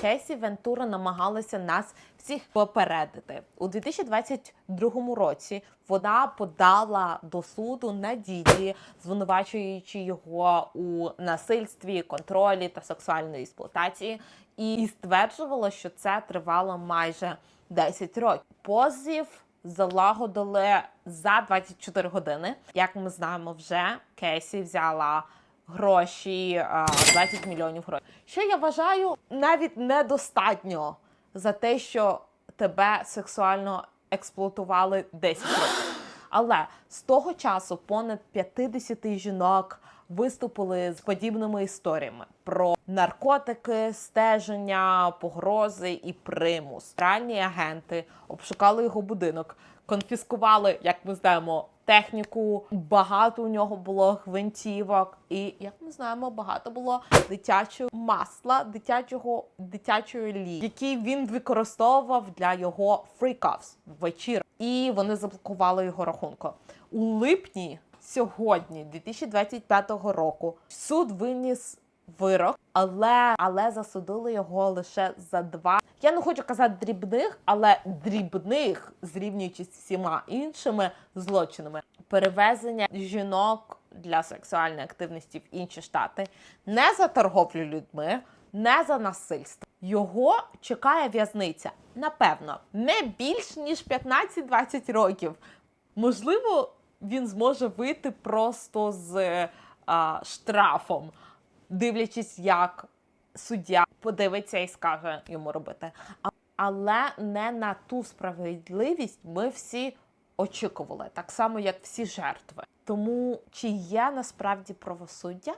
Кейсі Вентура намагалася нас всіх попередити у 2022 році. Вона подала до суду на діді, звинувачуючи його у насильстві, контролі та сексуальної експлуатації, і стверджувала, що це тривало майже 10 років. Позів залагодили за 24 години. Як ми знаємо, вже Кейсі взяла гроші а, 20 мільйонів грошей. Що я вважаю навіть недостатньо за те, що тебе сексуально експлуатували 10 років. Але з того часу понад 50 жінок виступили з подібними історіями про наркотики, стеження, погрози і примус. Реальні агенти обшукали його будинок, конфіскували, як ми знаємо, техніку. Багато у нього було гвинтівок, і як ми знаємо, багато було дитячого масла, дитячого дитячої лі, який він використовував для його фрікавс вечір. І вони заблокували його рахунку у липні сьогодні, 2025 року. Суд виніс вирок, але але засудили його лише за два. Я не хочу казати дрібних, але дрібних, зрівнюючись з всіма іншими злочинами. Перевезення жінок для сексуальної активності в інші штати не за торговлю людьми, не за насильство. Його чекає в'язниця. Напевно, не більш ніж 15-20 років. Можливо, він зможе вийти просто з а, штрафом, дивлячись, як суддя подивиться і скаже йому робити. Але не на ту справедливість ми всі очікували, так само як всі жертви. Тому чи є насправді правосуддя?